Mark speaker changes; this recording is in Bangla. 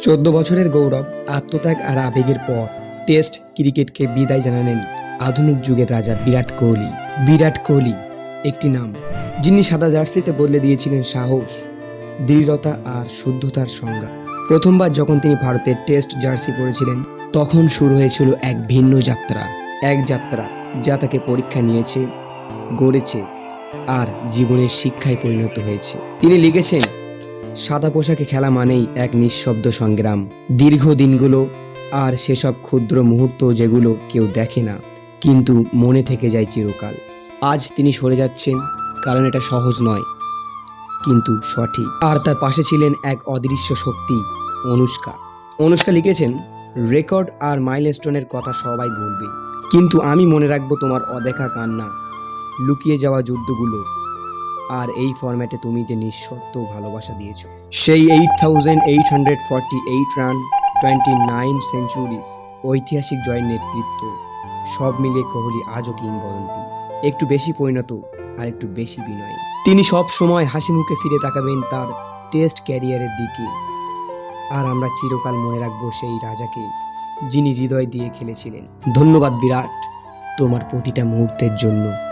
Speaker 1: চোদ্দ বছরের গৌরব, আত্মত্যাগ আর আবেগের পর টেস্ট ক্রিকেটকে বিদায় জানালেন আধুনিক যুগের রাজা বিরাট কোহলি। বিরাট কোহলি একটি নাম, যিনি সাদা জার্সিতে বদলে দিয়েছিলেন সাহস, দৃঢ়তা আর শুদ্ধতার সংজ্ঞা। প্রথমবার যখন তিনি ভারতের টেস্ট জার্সি পরেছিলেন, তখন শুরু হয়েছিল এক ভিন্ন যাত্রা। এক যাত্রা যা তাকে পরীক্ষা নিয়েছে, গড়েছে আর জীবনের শিক্ষায় পরিণত হয়েছে। তিনি লিখেছেন সাদা পোশাকে খেলা মানেই এক নিঃশব্দ সংগ্রাম। দীর্ঘ দিনগুলো আর সেসব ক্ষুদ্র মুহূর্ত যেগুলো কেউ দেখে না, কিন্তু মনে থেকে যায় চিরকাল। আজ তিনি সরে যাচ্ছেন, কারণ এটা সহজ নয়, কিন্তু সঠিক। আর তার পাশে ছিলেন এক অদৃশ্য শক্তি, অনুষ্কা। অনুষ্কা লিখেছেন, রেকর্ড আর মাইলস্টোনের কথা সবাই বলবে, কিন্তু আমি মনে রাখব তোমার অদেখা কান্না, লুকিয়ে যাওয়া যুদ্ধগুলো আর এই ফরম্যাটে তুমি যে নিঃশর্ত ভালোবাসা দিয়েছ। সেই eight thousand eight hundred forty eight run twenty nine centuries ঐতিহাসিক জয়ের নেতৃত্ব, সব মিলিয়ে কোহলি আজও কিংবদন্তি। একটু বেশি পরিণত আর একটু বেশি বিনয়। তিনি সব সময় হাসি মুখে ফিরে তাকাবেন তার টেস্ট ক্যারিয়ারের দিকে। আর আমরা চিরকাল মনে রাখব সেই রাজাকে, যিনি হৃদয় দিয়ে খেলেছিলেন। ধন্যবাদ বিরাট, তোমার প্রতিটা মুহূর্তের জন্য।